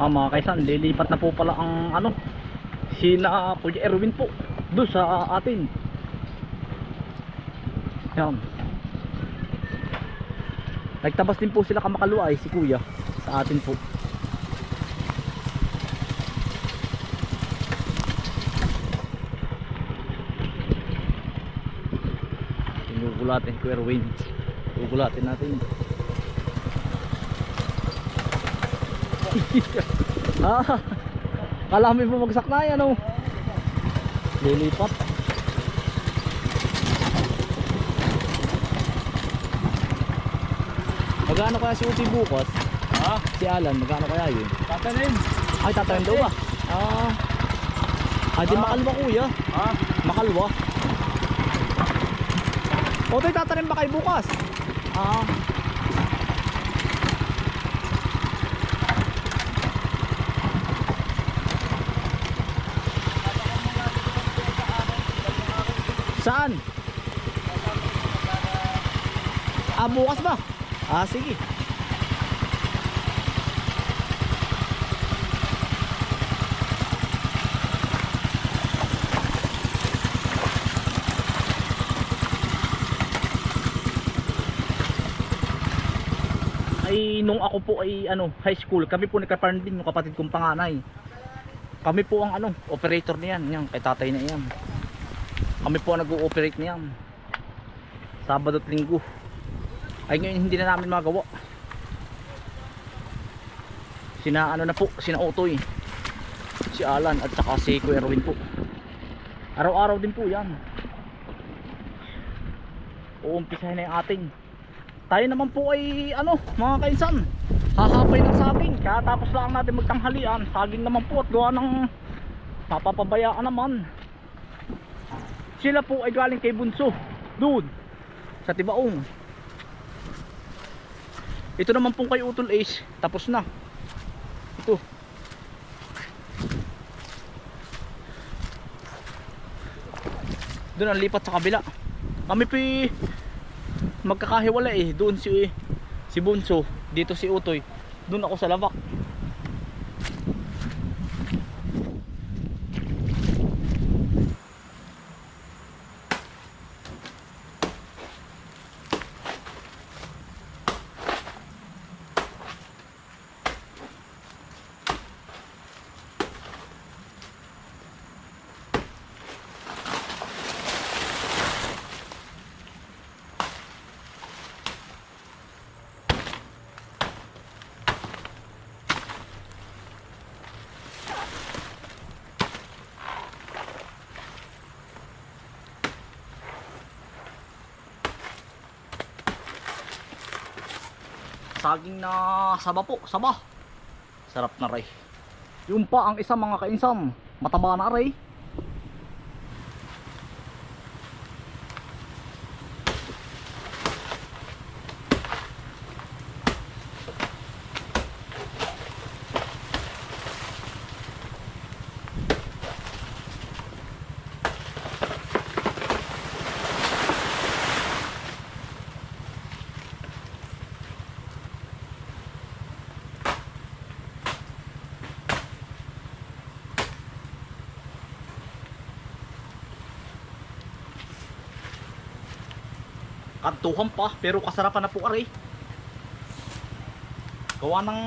Ah, mga kaisan, lilipat na po pala ang ano, sina Kuya Erwin po, doon sa atin. Yan. Nagtabas din po sila kamakaluay, si Kuya, sa atin po. Sinugulatin Kuya Erwin. Gugulatin natin. ah, kala mo bumagsak na yan oh. Lilipat. Magkano kaya si Uti bukas? Ha? Si Alan, magkano kaya yun? Tatanim. Ay, tatanim daw ba? Ah. Ay, di Ah. makalwa kuya. Ha? Makalwa. O, tayo tatanim ba kayo bukas? Ah. Saan? Ah, bukas ba? Ah, sige. ay nung ako po ay ano high school kami po nagkaparn din yung kapatid kong panganay kami po ang ano operator niyan yan kay tatay na yan kami po nag-ooperate niyan Sabado at Linggo. Ay ngayon hindi na namin magawa. Sina ano na po sina Otoy si Alan at saka si Kuya Erwin po. Araw-araw din po yan. Uumpisahin na yung ating. Tayo naman po ay ano mga kainsan hahapay ng saging katapos lang natin magtanghalian. Saging naman po at gawa ng mapapabayaan naman sila po ay galing kay Bunso doon sa Tibaong. Ito naman pong kay Utol Ace tapos na. Ito. Doon ang lipat sa kabila. Kami po magkakahiwala eh. Doon si si Bunso dito si Utoy. Doon ako sa Lavak saging na saba po saba. Sarap na ray. Yung pa ang isa mga kainsan. Mataba na ray kantuhan pa pero kasarapan na po aray. Gawa ng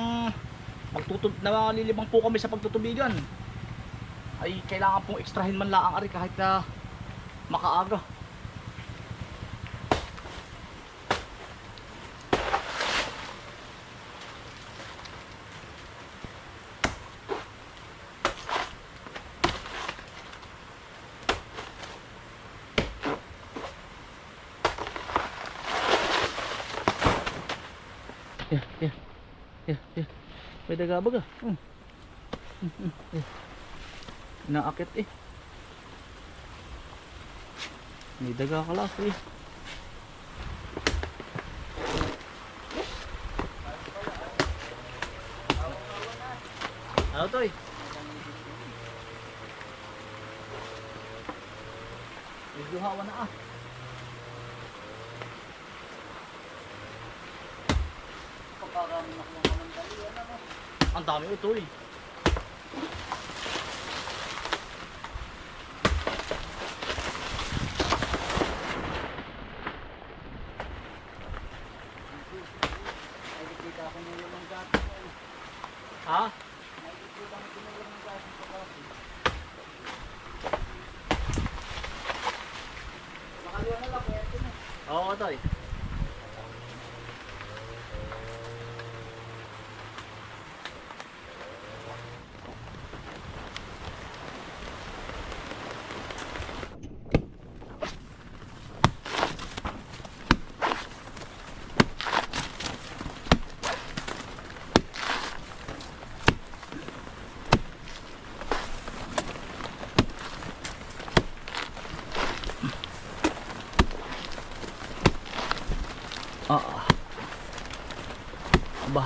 magtutub na lilibang po kami sa pagtutubigan. Ay kailangan pong ekstrahin man laang ari kahit na makaaga Yeah, yeah. Yeah, yeah. May dagabag ah. Hmm. Hmm, hmm, yeah. Naakit eh. May daga kalas eh. Ano to eh? Medyo hawa na ah. Ang dami ito eh.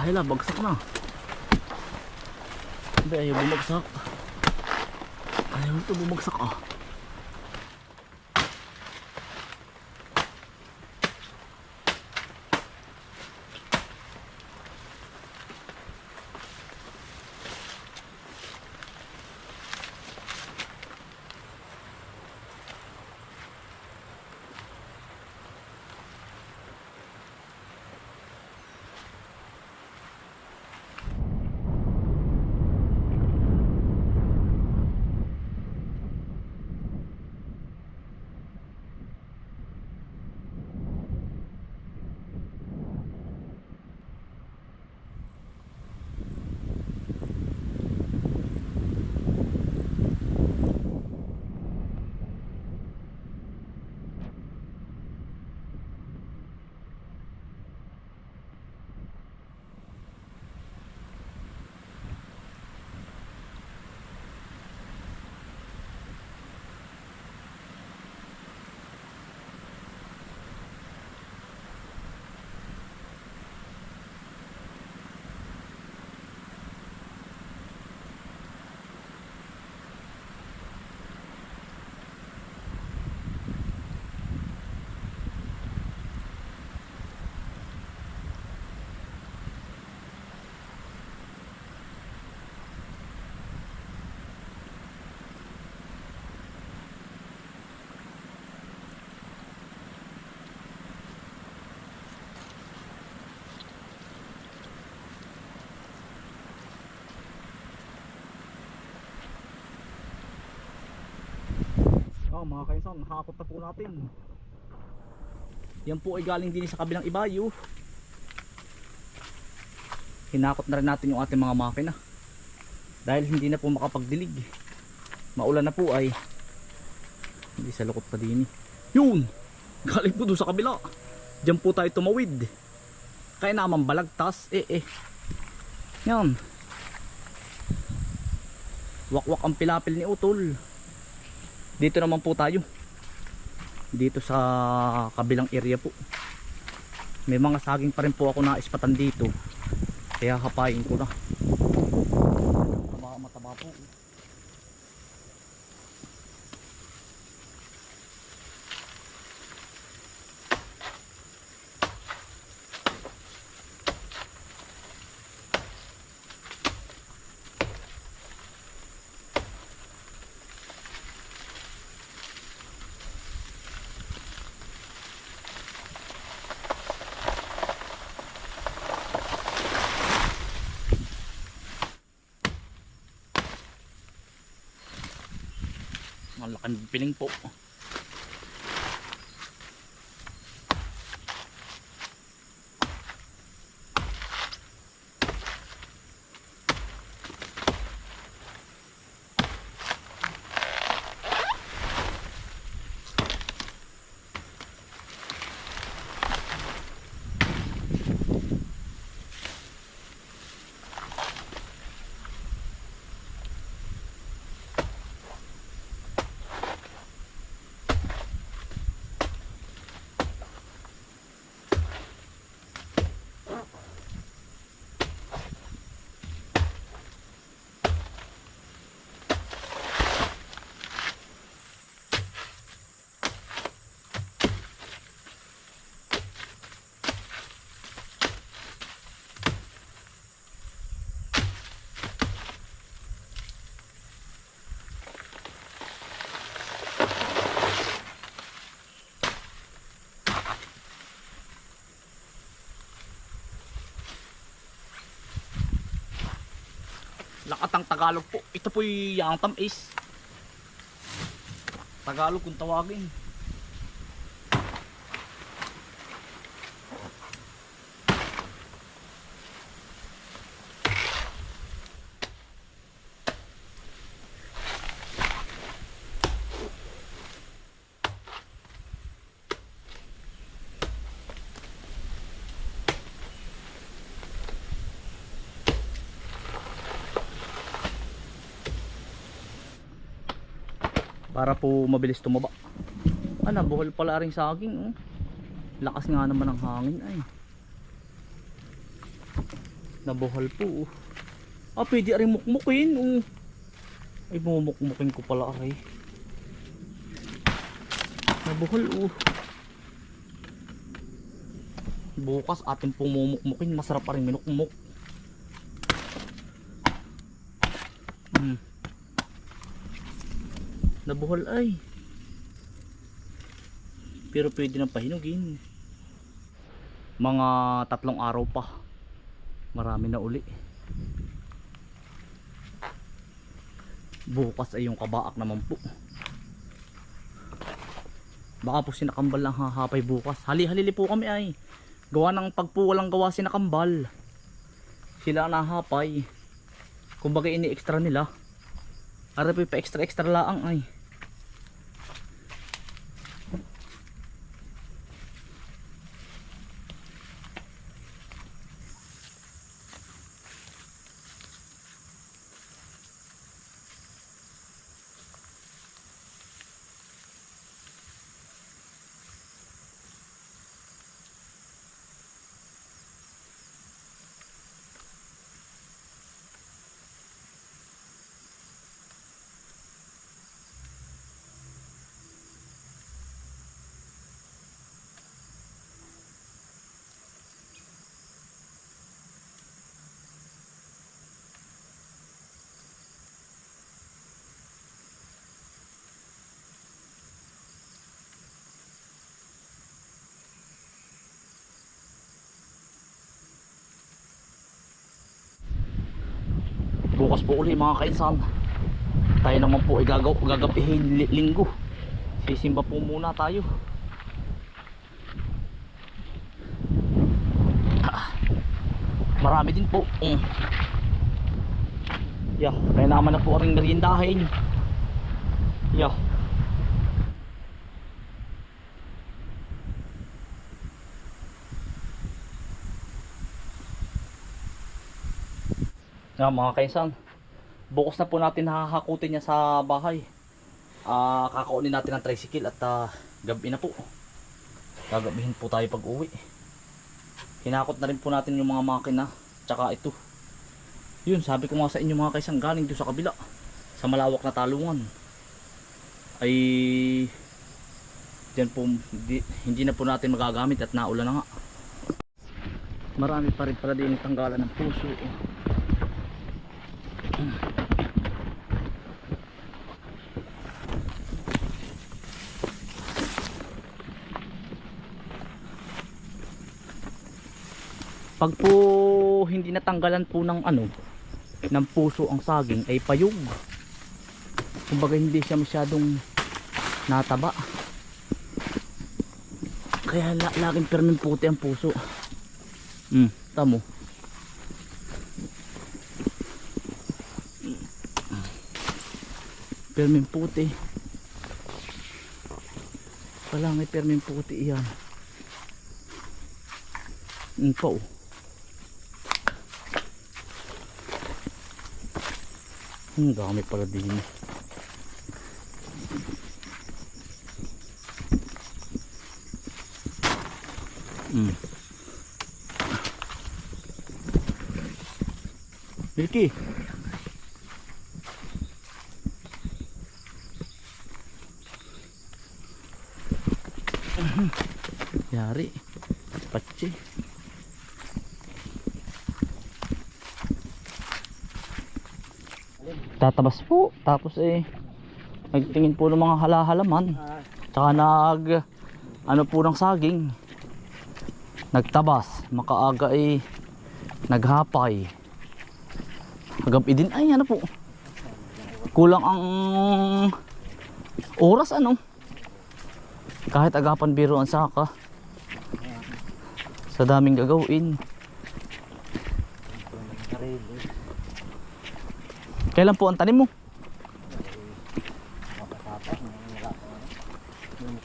Bahay lang, bagsak na. Hindi, ayaw bumagsak. Ayaw ito bumagsak ah. Oh, mga kainsan, hakot na po natin. Yan po ay galing din sa kabilang ibayo. Hinakot na rin natin yung ating mga makina. Dahil hindi na po makapagdilig. Maulan na po ay hindi sa lukot pa din. Yun! Galing po doon sa kabila. Diyan po tayo tumawid. Kaya naman balagtas. Eh eh. Yan. Wakwak ang pilapil ni Utol. Dito naman po tayo. Dito sa kabilang area po. May mga saging pa rin po ako na ispatan dito. Kaya hapain ko na. Mataba, mataba po. Ang laking piling po. Lakatang Tagalog po. Ito po yung tamis. Tagalog kung tawagin. Para po mabilis tumaba. Ano, buhol pala rin saging. Oh. Lakas nga naman ng hangin ay. Nabuhol po. Oh. Ah, pwede rin mukmukin. Oh. Ay, bumukmukin ko pala aray. Nabuhol oh. Bukas ating pumumukmukin. Masarap pa rin minukmuk. Nabuhol ay. Pero pwede nang pahinugin. Mga tatlong araw pa. Marami na uli. Bukas ay yung kabaak naman po. Baka po sinakambal lang hahapay bukas. Hali-halili po kami ay. Gawa ng pagpo walang gawa sinakambal. Sila nahapay. Kumbaga ini extra nila. Arapi pa extra extra laang ay bukas po uli mga kainsan tayo naman po ay gagapihin li- linggo sisimba po muna tayo Ah, marami din po mm. yeah, kaya naman na po rin meriendahin yeah. Yan mga kaisan. Bukas na po natin hahakutin niya sa bahay. Ah, kakaunin natin ang tricycle at ah, gabi na po. Gagabihin po tayo pag uwi. Hinakot na rin po natin yung mga makina. Tsaka ito. Yun, sabi ko nga sa inyo mga kaisan galing doon sa kabila. Sa malawak na talungan. Ay Diyan po hindi, hindi na po natin magagamit at naulan na nga. Marami pa rin pala din tanggalan ng puso. oh. Pag po hindi natanggalan po ng ano ng puso ang saging ay payog. Kumbaga hindi siya masyadong nataba. Kaya la laging permin puti ang puso. Hmm, tamo. Permin puti. Wala may permin puti iyan. Ang pa Ang dami pala din. Mm. Milky. Yari. Patsi. Tatabas po. Tapos eh nagtingin po ng mga halahalaman. Ah, Tsaka nag ano po ng saging. Nagtabas. Makaaga eh naghapay. Gabi din. Ay, ano po. Kulang ang oras, ano. Kahit agapan biro ang saka. Sa daming gagawin. Kailan po ang tanim mo? Yung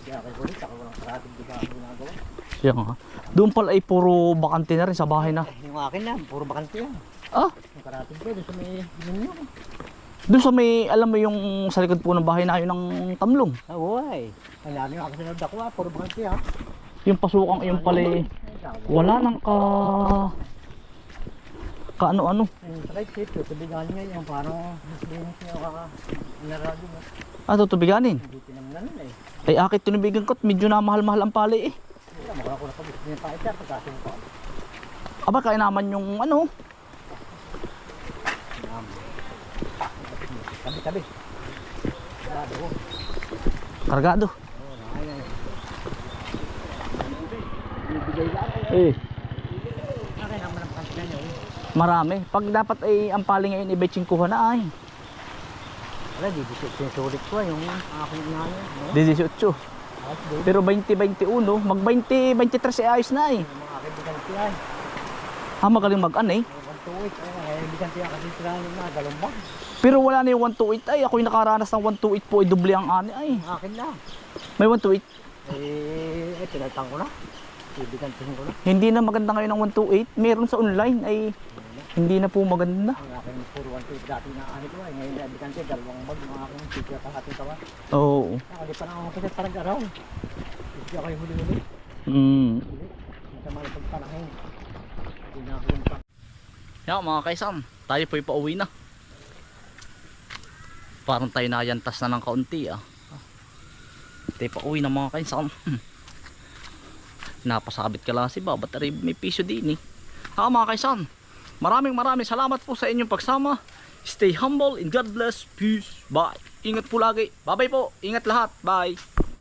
siya nga. Doon pala ay puro bakante na rin sa bahay na. Yung akin na. Puro bakante yan. Ah, Yung karating ko. Doon sa may ninyo. doon sa may, alam mo yung sa likod po ng bahay na yun ng tamlong. Ah, uy. Ang dami nga kasunod ako ah. Puro bakante ah. Yung pasukang yung pala eh, wala nang ka... Ka ano-ano. Yung sakit shit. Tutubigan niya yung parang linis niya kaka. Inarado mo. Ah, tutubiganin. Hindi tinamnan eh. Ay, akit tunubigan ko at medyo na mahal-mahal ang pali eh. Wala mo ako na pag-gusto niya pa ito. Pagkasing ko. Aba, kaya naman yung ano, Tabi, tabi. Sarado ko. kargado. Oo, nakaya. Bibigay lang eh. Eh, Akin naman ang pansilan niya. eh. Marami. Pag dapat ay ang pali ngayon ibay kuha na ay. Wala, di di sinusulit ko ah, yung aking inanya. No? Di 18. At doon, Pero 20-21, mag 20-23 ay ayos na eh. yung mga aking biganti. Ha, magaling mag-ano eh. Yung tuwit, ay mga biganti yan kasi yung mga galumbang. Pero wala na yung 128 ay. Ako'y nakaranas ng 128 po ay doble ang ani ay. Yung akin lang. May 128. Eh, eh ko na. Ibigantihin ko na. Hindi na maganda ngayon ang 128. Meron sa online ay hindi na po maganda. Ang aking puro dati na ani ko ay ngayon na biganti, dalawang mag, yung aking sityo at ating tawa. Oo. Nakali pa na ako kasi parang araw. Hindi ako yung huli-huli. Mm. Sa mga pagpanahin. Hindi na ako yung pa. Yan mga kaisan, tayo po'y pauwi na. Parang tayo nayantas na ng kaunti ah. Tayo pauwi na mga kaisan. Hmm. Napasabit ka lang si Babat ari may piso din eh. Ha mga kaisan, maraming maraming salamat po sa inyong pagsama. Stay humble and God bless. Peace. Bye. Ingat po lagi. Bye bye po. Ingat lahat. Bye.